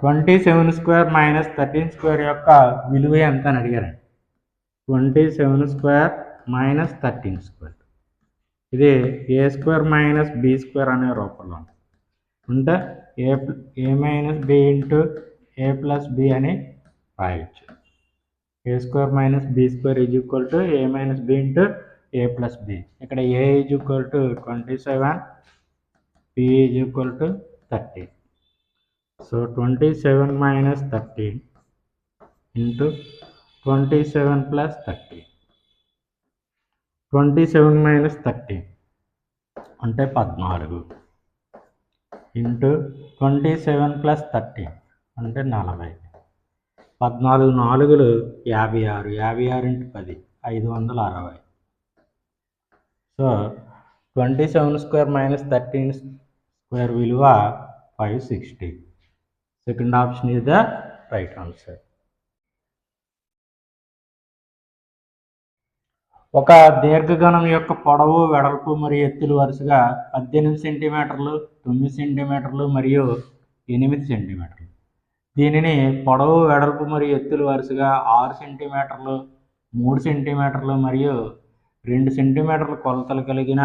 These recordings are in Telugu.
Twenty seven square minus thirteen square యొక్క విలువ ఎంత అని అడిగారండి. Twenty seven square minus thirteen square ఇది A square minus B square అనే రూపంలో ఉంటుంది అంటే A plus- A minus B into A plus B అని రాయొచ్చు. A square minus B square is equal to A minus B into A plus B ఇక్కడ A is equal to twenty seven B is equal to thirty so twenty seven minus thirty into twenty seven plus thirty twenty seven minus thirty అంటే పద్నాలుగు. Into twenty seven plus thirty అంటే నలభై. పద్నాలుగు నాలుగులు యాభై ఆరు. యాభై ఆరు ఇంటూ పది ఐదు వందల అరవై. So twenty seven square minus thirteen square విలువ five sixty second option is the right answer. ఒక దీర్ఘగణం యొక్క పొడవు వెడల్పు మరియు ఎత్తులు వరుసగా పద్దెనిమిది సెంటీమీటర్లు తొమ్మిది సెంటీమీటర్లు మరియు ఎనిమిది సెంటీమీటర్లు. దీనిని పొడవు వెడల్పు మరియు ఎత్తులు వరుసగా ఆరు సెంటీమీటర్లు మూడు సెంటీమీటర్లు మరియు రెండు సెంటీమీటర్ల కొలతలు కలిగిన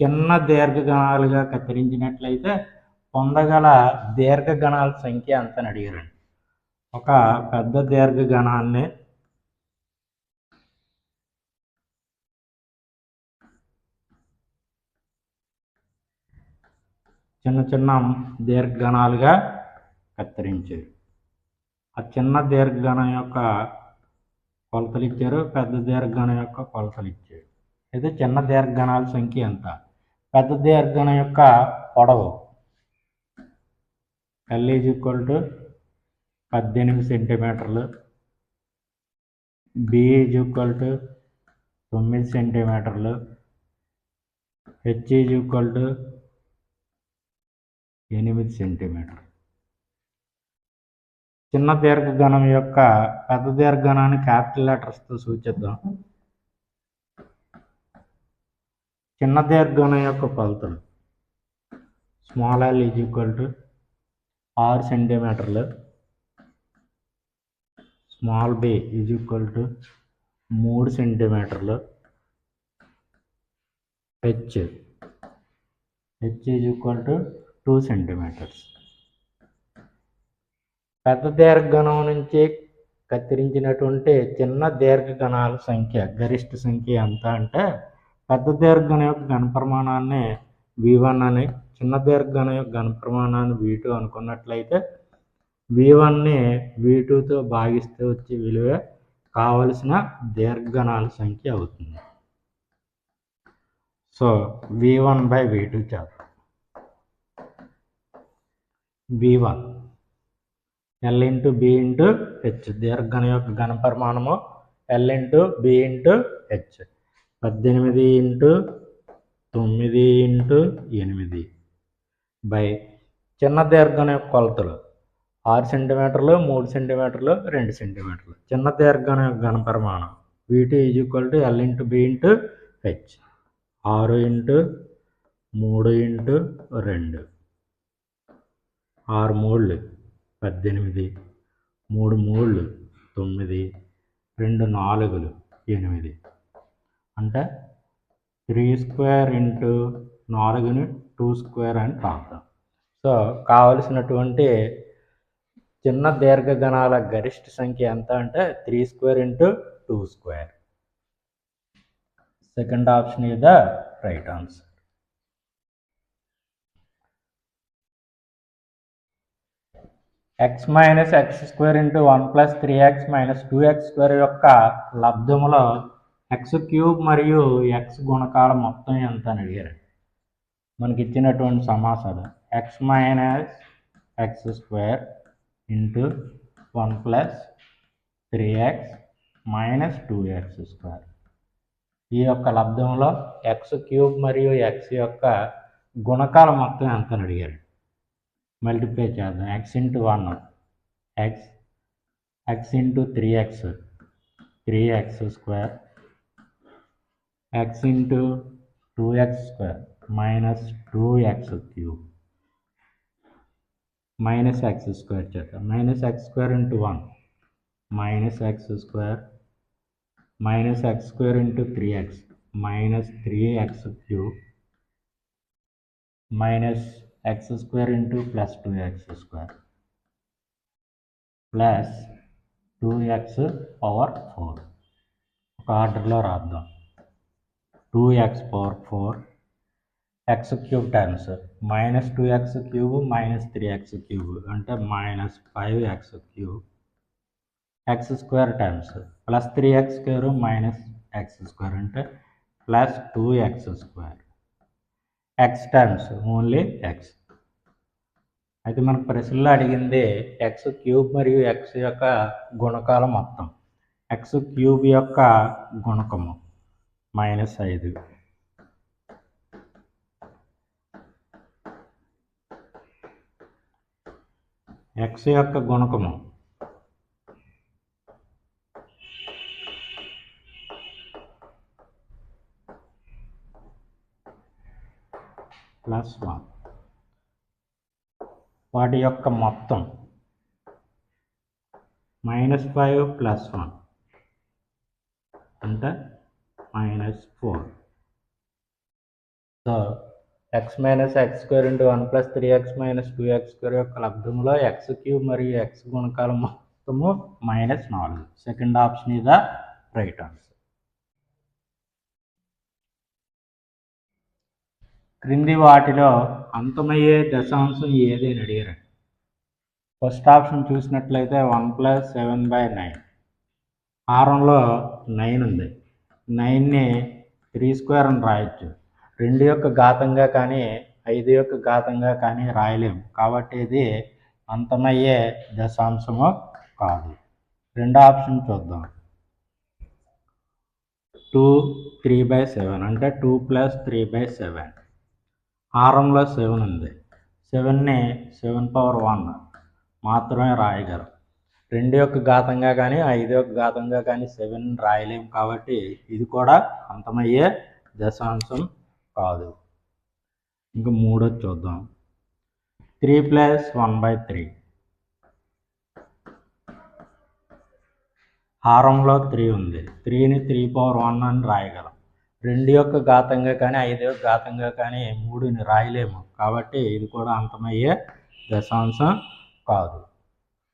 చిన్న దీర్ఘగణాలుగా కత్తిరించినట్లయితే పొందగల దీర్ఘగణాల సంఖ్య ఎంత అని అడిగారండి. ఒక పెద్ద దీర్ఘగణాన్ని చిన్న చిన్న దీర్ఘగణాలుగా కత్తిరించారు. ఆ చిన్న దీర్ఘగణం యొక్క కొలతలు ఇచ్చారు పెద్ద దీర్ఘగణం యొక్క కొలతలు ఇచ్చారు. అయితే చిన్న దీర్ఘగణాల సంఖ్య ఎంత? పెద్ద దీర్ఘగణం యొక్క పొడవు ఎల్ ఈజ్ ఈక్వల్ టు పద్దెనిమిది సెంటీమీటర్లు బి ఈజ్ ఈక్వల్ టు తొమ్మిది సెంటీమీటర్లు హెచ్ ఈజ్ ఈక్వల్ టు ఎనిమిది సెంటీమీటర్ చిన్న దీర్ఘగణం యొక్క పెద్ద దీర్ఘగణాన్ని క్యాపిటల్ లెటర్స్తో సూచిద్దాం. చిన్న దీర్ఘగణం యొక్క కొలతలు. Small L is equal to ఆరు సెంటీమీటర్లు small B is equal to మూడు సెంటీమీటర్లు H. H is equal to two centimetres. పెద్ద దీర్ఘణం నుంచి కత్తిరించినటువంటి చిన్న దీర్ఘగణాల సంఖ్య గరిష్ట సంఖ్య ఎంత అంటే పెద్ద దీర్ఘగణం యొక్క ఘన ప్రమాణాన్ని వి వన్ అని చిన్న దీర్ఘన యొక్క ఘన ప్రమాణాన్ని వి టూ అనుకున్నట్లయితే వి వన్ని వి టూతో భాగిస్తే వచ్చే విలువ కావలసిన దీర్ఘనాల సంఖ్య అవుతుంది. So V one by V two చేద్దాం B one L into B into H దీర్ఘన యొక్క ఘన పరిమాణము L into B into H పద్దెనిమిది ఇంటూ తొమ్మిది ఇంటూ ఎనిమిది. బై. చిన్న దీర్ఘన యొక్క కొలతలు. ఆరు సెంటీమీటర్లు మూడు సెంటీమీటర్లు రెండు సెంటీమీటర్లు. చిన్న దీర్ఘన యొక్క ఘన పరిమాణం. వీటి is equal to L into B into H. ఆరు ఇంటూ మూడు ఇంటూ రెండు. ఆరు మూళ్ళు పద్దెనిమిది. మూడు మూళ్ళు తొమ్మిది. రెండు నాలుగులు ఎనిమిది. అంటే త్రీ స్క్వేర్ ఇంటూ నాలుగుని టూ స్క్వేర్ అని రాద్దాం సో కావలసినటువంటి చిన్న దీర్ఘగణాల గరిష్ట సంఖ్య ఎంత అంటే three square into two square. Second option is the right answer. X minus X square into one plus three X minus two X square యొక్క లబ్ధములో ఎక్స్ క్యూబ్ మరియు ఎక్స్ గుణకాల మొత్తం ఎంత అని అడిగారు మనకి ఇచ్చినటువంటి సమాసాలు. X minus X square into one plus three X minus two X square ఈ యొక్క లబ్ధంలో ఎక్స్ క్యూబ్ మరియు ఎక్స్ యొక్క గుణకాల మొత్తం ఎంత అడిగారు? మల్టిప్లై చేద్దాం. X into one X X into three X three X square X into two X square minus two x cube minus x square చేద్దాం minus x square into one minus x square minus x square into three x minus three x cube minus x square into plus two x square plus two x power four ఒక ఆర్డర్లో రాద్దాం two X power four X cube times minus two X cube minus three X cube అంటే minus five X cube X square times plus three X square minus X square అంటే plus two X square X times only X అయితే మనకు ప్రశ్నలో అడిగింది ఎక్స్ క్యూబ్ మరియు ఎక్స్ యొక్క గుణకాల మొత్తం. ఎక్స్ క్యూబ్ యొక్క గుణకము మైనస్ ఐదు. ఎక్స్ యొక్క గుణకము. ప్లస్ వన్ వాటి యొక్క మొత్తం. మైనస్ ఫైవ్ ప్లస్ వన్ అంటే minus four so X minus X square into one plus three X minus two X square యొక్క లబ్ధంలో ఎక్స్ క్యూబ్ మరియు ఎక్స్ గుణకాల మొత్తము మైనస్ నాలుగు. Second option is the right answer క్రింది వాటిలో అంతమయ్యే దశాంశం ఏది అని అడిగారు ఫస్ట్ ఆప్షన్ చూసినట్లయితే one plus seven by nine హారంలో nine ఉంది. నైన్ని త్రీ స్క్వేర్ అని రాయొచ్చు. రెండు యొక్క ఘాతంగా కానీ ఐదు యొక్క ఘాతంగా కానీ రాయలేము. కాబట్టి ఇది అంతమయ్యే దశాంశము కాదు. రెండో ఆప్షన్ చూద్దాం. Two three by seven. అంటే two plus three by seven. హారంలో seven ఉంది. సెవెన్ని సెవెన్ పవర్ వన్ మాత్రమే రాయగలరు రెండు యొక్క ఘాతంగా కానీ ఐదు యొక్క ఘాతంగా కానీ సెవెన్ రాయలేము. కాబట్టి ఇది కూడా అంతమయ్యే దశాంశం కాదు. ఇంకా మూడోది చూద్దాం. Three plus one by three. హారంలో three ఉంది. త్రీని త్రీ పవర్ వన్ అని రాయగలం. రెండు యొక్క ఘాతంగా కానీ ఐదు యొక్క ఘాతంగా కానీ మూడుని రాయలేము. కాబట్టి ఇది కూడా అంతమయ్యే దశాంశం కాదు.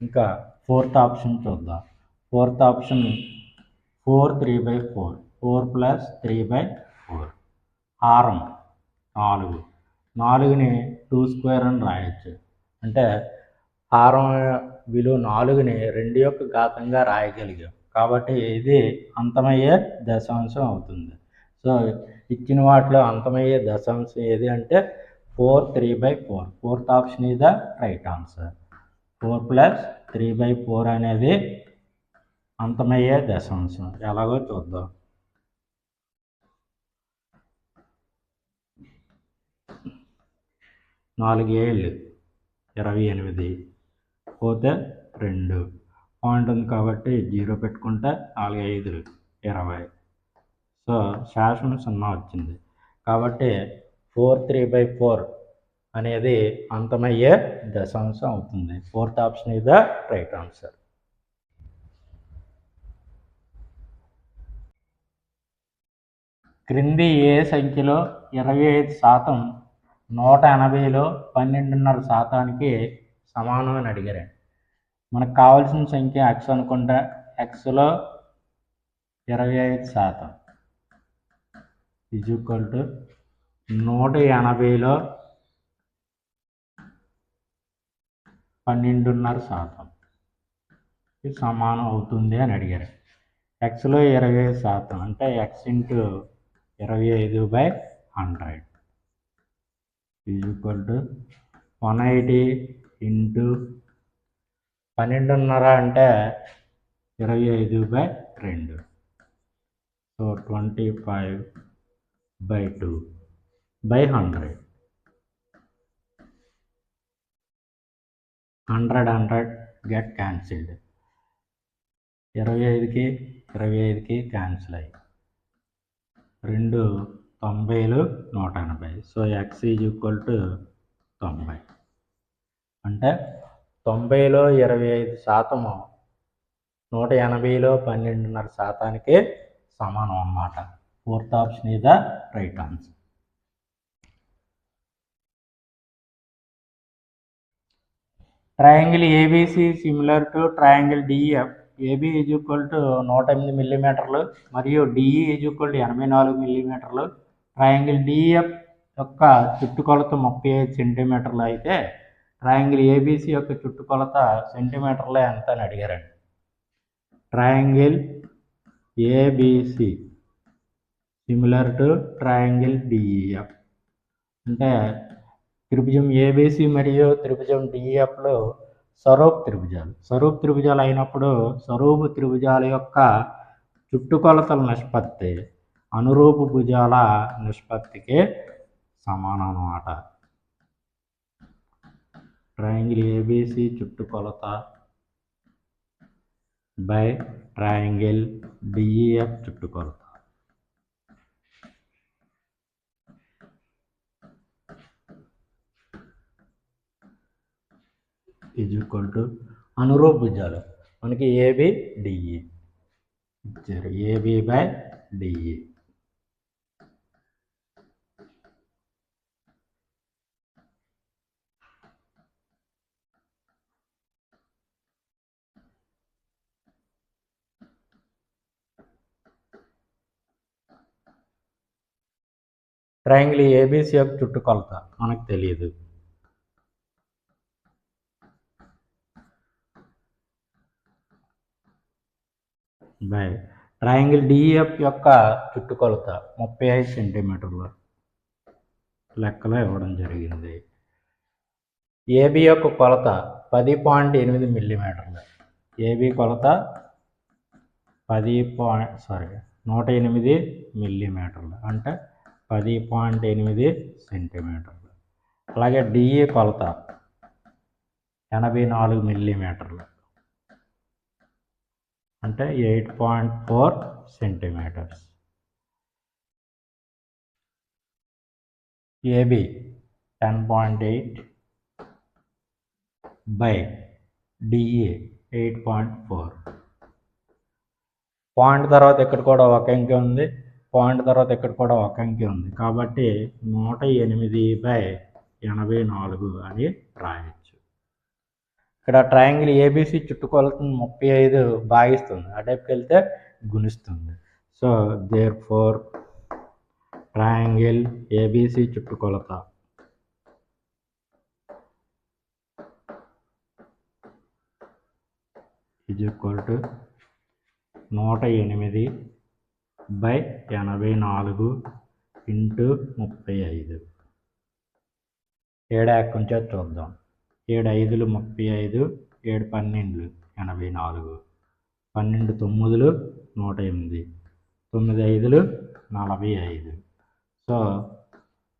ఇంకా ఫోర్త్ ఆప్షన్ చూద్దాం. Fourth option four three by four. Four plus three by four. హారం నాలుగు. నాలుగుని టూ స్క్వేర్ అని రాయొచ్చు. అంటే హారం విలువ నాలుగుని రెండు యొక్క ఘాతంగా రాయగలిగాం. కాబట్టి ఇది అంతమయ్యే దశాంశం అవుతుంది. సో ఇచ్చిన వాటిలో అంతమయ్యే దశాంశం ఏది అంటే four three by four. Fourth option is the right answer. Four plus three by four అనేది అంతమయ్యే దశాంశం. ఎలాగో చూద్దాం. నాలుగేళ్ళు. ఇరవై ఎనిమిది. పోతే రెండు. పాయింట్ కాబట్టి జీరో పెట్టుకుంటే నాలుగు ఐదులు ఇరవై. సో శాసనం సున్నా వచ్చింది. కాబట్టి ఫోర్ త్రీ బై ఫోర్ అనేది అంతమయ్యే దశాంశం అవుతుంది. Fourth option is the right answer. క్రింది ఏ సంఖ్యలో ఇరవై ఐదు శాతం నూట ఎనభైలో పన్నెండున్నర శాతానికి సమానం అని మనకు కావాల్సిన సంఖ్య ఎక్స్ అనుకుంటే ఎక్స్లో ఇరవై ఐదు శాతం. ఈజ్ ఈక్వల్ టు నూట ఎనభైలో పన్నెండున్నర శాతం. సమానం అవుతుంది అని అడిగారు. ఎక్స్లో ఇరవై ఐదు శాతం అంటే ఎక్స్ ఇంటూ ఇరవై ఐదు by hundred. Is equal to one eighty into పన్నెండున్నర అంటే ఇరవై ఐదు బై రెండు. So twenty five by two by hundred. Hundred hundred get cancelled. ఇరవై ఐదుకి ఇరవై ఐదుకి క్యాన్సిల్ అయ్యి. రెండు తొంభైలు నూట ఎనభై so X is equal to తొంభై. అంటే తొంభైలో ఇరవై ఐదు శాతము నూట ఎనభైలో పన్నెండున్నర శాతానికి సమానం అన్నమాట. Fourth option is the right answer. Triangle ABC similar to triangle DF AB is equal to నూట ఎనిమిది మిల్లీమీటర్లు మరియు డిఈ ఈజ్ ఈక్వల్ టు ఎనభై నాలుగు మిల్లీమీటర్లు ట్రయాంగిల్ డిఎఫ్ యొక్క చుట్టుకొలత ముప్పై ఐదు సెంటీమీటర్లు అయితే ట్రయాంగిల్ ఏబిసి యొక్క చుట్టుకొలత సెంటీమీటర్లే ఎంత అని అడిగారండి. Triangle ABC similar to triangle DEF అంటే త్రిభుజం ఏబిసి మరియు త్రిభుజం డిఎఫ్లో స్వరూప్ త్రిభుజాలు. స్వరూప్ త్రిభుజాలు అయినప్పుడు స్వరూపు త్రిభుజాల యొక్క చుట్టుకొలతల నిష్పత్తి అనురూపు భుజాల నిష్పత్తికి సమానం అన్నమాట ట్రయాంగిల్ ఏబిసి చుట్టుకొలత బై ట్రయాంగిల్ డిఈఎఫ్ చుట్టుకొలత ఈజ్ ఈక్వల్ టు అనురూప భుజాలు మనకి ఏబి డిఈ ఇచ్చారు AB by DE triangle ABC యొక్క చుట్టుకొలత మనకు తెలియదు బై ట్రయాంగిల్ డిఎఫ్ యొక్క చుట్టుకొలత ముప్పై ఐదు సెంటీమీటర్లు లెక్కలో ఇవ్వడం జరిగింది. ఏబి యొక్క కొలత పది పాయింట్ ఎనిమిది మిల్లీమీటర్లు. ఏబి కొలత పది పాయింట్ సారీ నూట ఎనిమిది మిల్లీమీటర్లు. అంటే పది పాయింట్ ఎనిమిది సెంటీమీటర్లు. అలాగే డిఏ కొలత ఎనభై నాలుగు మిల్లీమీటర్లు. అంటే eight point four centimetres. AB ten point eight by DE eight point four. Point తర్వాత ఇక్కడ కూడా ఒక ఇంకే ఉంది. పాయింట్ తర్వాత ఇక్కడ కూడా ఒక అంకె ఉంది. కాబట్టి నూట ఎనిమిది బై ఎనభై నాలుగు అని రాయొచ్చు. ఇక్కడ ట్రయాంగిల్ ఏబీసీ చుట్టుకొలతను ముప్పై ఐదు భాగిస్తుంది. ఆ టైప్కి వెళ్తే గుణిస్తుంది. So therefore triangle ABC చుట్టుకొలత. ఈజ్ ఈక్వల్ టు నూట ఎనిమిది బై ఎనభై నాలుగు ఇంటూ ముప్పై ఐదు. ఏడు కొంచెం చూద్దాం. ఏడు ఐదులు ముప్పై ఐదు ఏడు పన్నెండులు ఎనభై నాలుగు. పన్నెండు తొమ్మిదిలు నూట ఎనిమిది. తొమ్మిది ఐదులు నలభై ఐదు. సో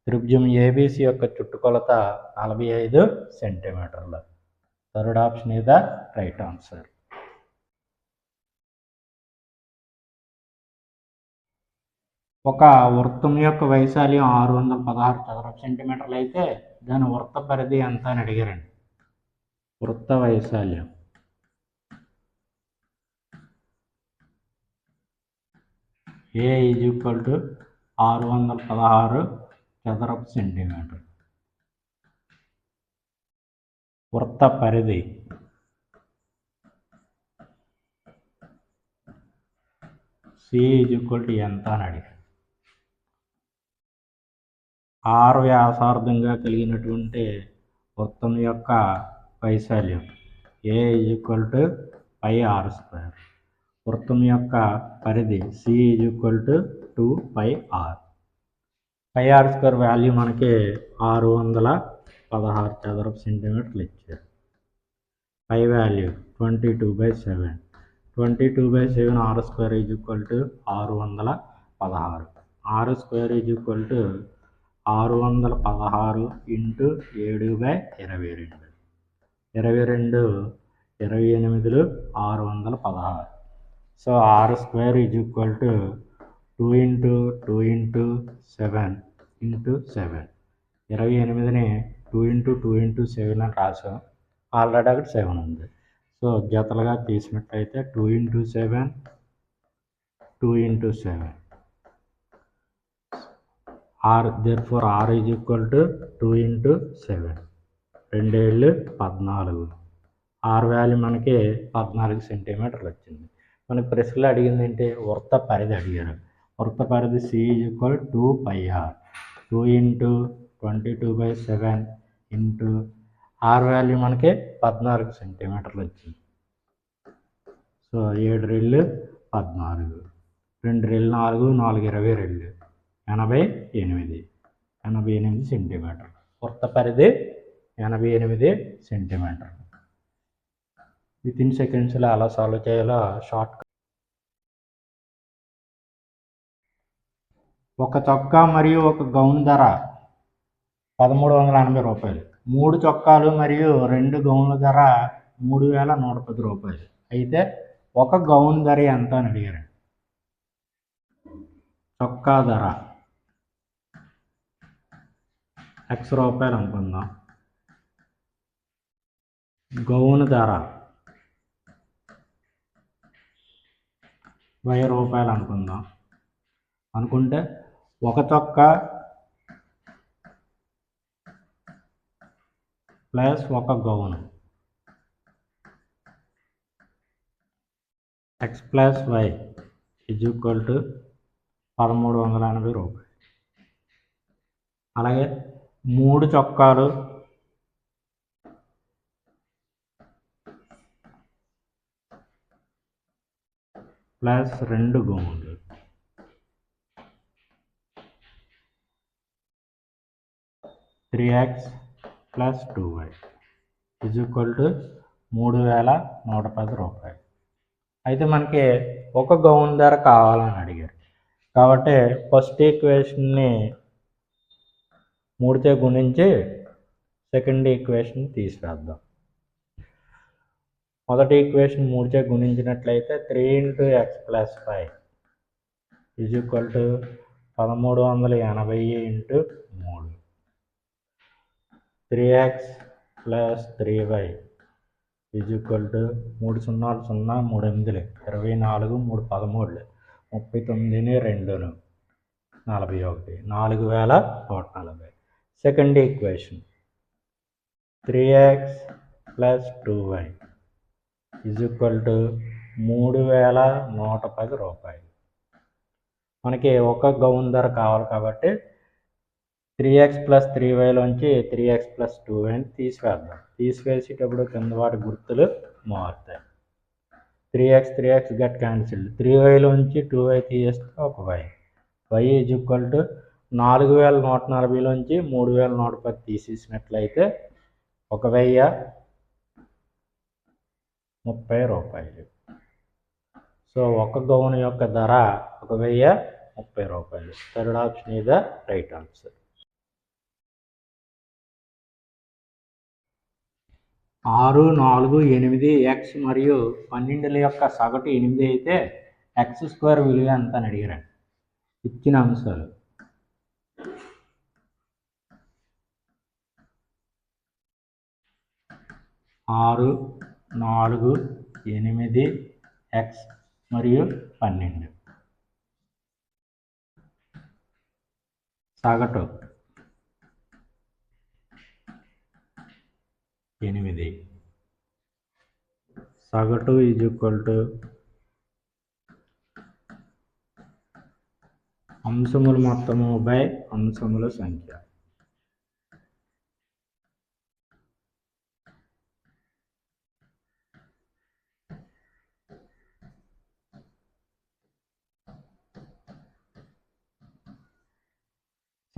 త్రిభుజం ఏబీసీ యొక్క చుట్టుకొలత నలభై ఐదు సెంటీమీటర్లు. థర్డ్ ఆప్షన్ ఇదా రైట్ ఆన్సర్. ఒక వృత్తం యొక్క వైశాల్యం ఆరు వందల పదహారు చదరపు సెంటీమీటర్లు అయితే దాని వృత్త పరిధి ఎంత అని అడిగారండి. వృత్త వైశాల్యం. ఏ ఈజ్ ఈక్వల్ టు ఆరు వందల పదహారు చదరపు సెంటీమీటర్ వృత్త పరిధి. సి ఈజ్ ఈక్వల్ టు ఎంత అని అడిగారు. ఆరు వ్యాసార్థంగా కలిగినటువంటి వృత్తం యొక్క వైశాల్యం. A equal to pi r square వృత్తం యొక్క పరిధి C equal to two pi r pi r square value మనకి ఆరు వందల పదహారు చదరపు సెంటీమీటర్లు ఇచ్చారు. Pi value twenty two by seven twenty two by seven r square is equal to ఆరు వందల పదహారు. ఆరు స్క్వేర్ ఈజ్ ఈక్వల్ టు ఆరు వందల పదహారు ఇంటూ ఏడు బై ఇరవై రెండు ఇరవై రెండు ఇరవై ఎనిమిదిలు ఆరు వందల పదహారు సో ఆరు square is equal to two into two into seven into seven. ఇరవై ఎనిమిదిని two into two into seven అని రాసాం. ఆల్రెడీ అక్కడ సెవెన్ ఉంది. సో జతలుగా తీసినట్లయితే two into seven two into seven. R therefore r is equal to two into seven రెండేళ్ళు పద్నాలుగు. ఆర్ వాల్యూ మనకి పద్నాలుగు సెంటీమీటర్లు వచ్చింది. మనకి ప్రశ్నలు అడిగింది ఏంటి? వృత్త పరిధి అడిగారు. వృత్త పరిధి C is equal to pi r two into twenty two by seven into r value మనకి పద్నాలుగు సెంటీమీటర్లు వచ్చింది. సో ఏడు రెళ్ళు పద్నాలుగు. రెండు రెళ్ళు నాలుగు నాలుగు ఇరవై రెళ్ళు ఎనభై ఎనిమిది. ఎనభై ఎనిమిది సెంటీమీటర్. వృత్త పరిధి ఎనభై ఎనిమిది సెంటీమీటర్. విత్ ఇన్ సెకండ్స్లో ఎలా సాల్వ్ చేయాలో? షార్ట్ ఒక చొక్కా మరియు ఒక గౌన్ ధర పదమూడు వందల ఎనభై రూపాయలు. మూడు చొక్కాలు మరియు రెండు గౌన్ల ధర మూడు వేల నూట పది రూపాయలు. అయితే ఒక గౌన్ ధర ఎంత అని అడిగారు చొక్కా ధర. ఎక్స్ రూపాయలు అనుకుందాం. గౌను ధర. వెయ్యి రూపాయలు అనుకుందాం. అనుకుంటే ఒక తొక్క ప్లస్ ఒక gown. X plus y is equal to పదమూడు వందల ఎనభై రూపాయలు. అలాగే మూడు చొక్కాలు. ప్లస్ రెండు గోములు three x plus two y is equal to మూడు వేల నూట పది రూపాయలు. అయితే మనకి ఒక గౌన్ ధర కావాలని అడిగారు. కాబట్టి ఫస్ట్ ఈక్వేషన్ని మూడుతో గుణించి సెకండ్ ఈక్వేషన్ తీసివేద్దాం. మొదటి ఈక్వేషన్ మూడుచే గుణించినట్లయితే three into x plus five is equal to పదమూడు వందల ఎనభై ఇంటూ మూడు. Three x plus three y is equal to మూడు సున్నాలు సున్నా మూడు ఎనిమిదిలు ఇరవై నాలుగు మూడు పదమూడులు ముప్పై తొమ్మిదిని రెండును నలభై ఒకటి నాలుగు వేల నూట నలభై second equation three x plus two y is equal to మూడు వేల నూట పది రూపాయలు. మనకి ఒక గౌన్ ధర కావాలి కాబట్టి త్రీ ఎక్స్ ప్లస్ త్రీ వైలోంచి త్రీ ఎక్స్ ప్లస్ టూ వైని తీసివేద్దాం. తీసివేసేటప్పుడు కింద వాటి గుర్తులు మారుతాయి. Three x three x got cancelled three వైలోంచి two y తీసేస్తే ఒక y y is equal to నాలుగు వేల నూట నలభైలోంచి మూడు వేల నూట పది తీసేసినట్లయితే ఒక వెయ్యి ముప్పై రూపాయలు. సో ఒక గౌన్ యొక్క ధర ఒక వెయ్యి ముప్పై రూపాయలు. థర్డ్ ఆప్షన్ ఇద రైట్ ఆన్సర్. ఆరు నాలుగు ఎనిమిది ఎక్స్ మరియు పన్నెండుల యొక్క సగటు ఎనిమిది అయితే ఎక్స్ స్క్వేర్ విలువ ఎంత అని అడిగారండి. ఇచ్చిన అంశాలు. ఆరు నాలుగు ఎనిమిది ఎక్స్ మరియు పన్నెండు. సగటు. ఎనిమిది. సగటు ఈజ్ ఈక్వల్ టు అంశముల మొత్తము బై అంశముల సంఖ్య.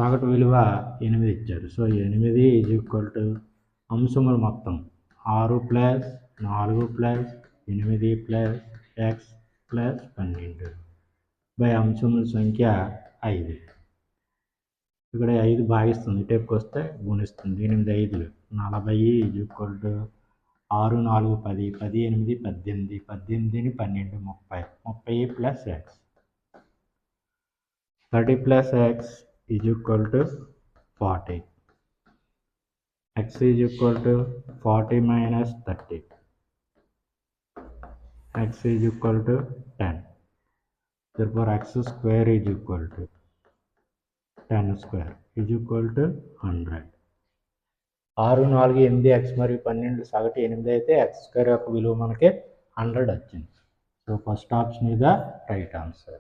సగటు విలువ ఎనిమిది ఇచ్చారు సో ఎనిమిది ఈజ్ ఈక్వల్ టు అంశములు మొత్తం ఆరు ప్లస్ నాలుగు ప్లస్ ఎనిమిది ప్లస్ ఎక్స్ ప్లస్ పన్నెండు బై అంశముల సంఖ్య ఐదు. ఇక్కడ ఐదు భాగిస్తుంది. ఇటేపుకి వస్తే గుణిస్తుంది. ఎనిమిది ఐదులు. నలభై ఈజ్ ఈక్వల్ టు ఆరు నాలుగు పది పది ఎనిమిది పద్దెనిమిది పద్దెనిమిదిని పన్నెండు ముప్పై. ముప్పై plus x thirty plus x is equal to forty x is equal to forty minus thirty x is equal to ten therefore x square is equal to 10 square is equal to 100 ఆరు నాలుగు ఎనిమిది ఎక్స్ మరియు పన్నెండు సగటు ఎనిమిది అయితే ఎక్స్ స్క్వేర్ యొక్క విలువ మనకి హండ్రెడ్ వచ్చింది. So first option is the right answer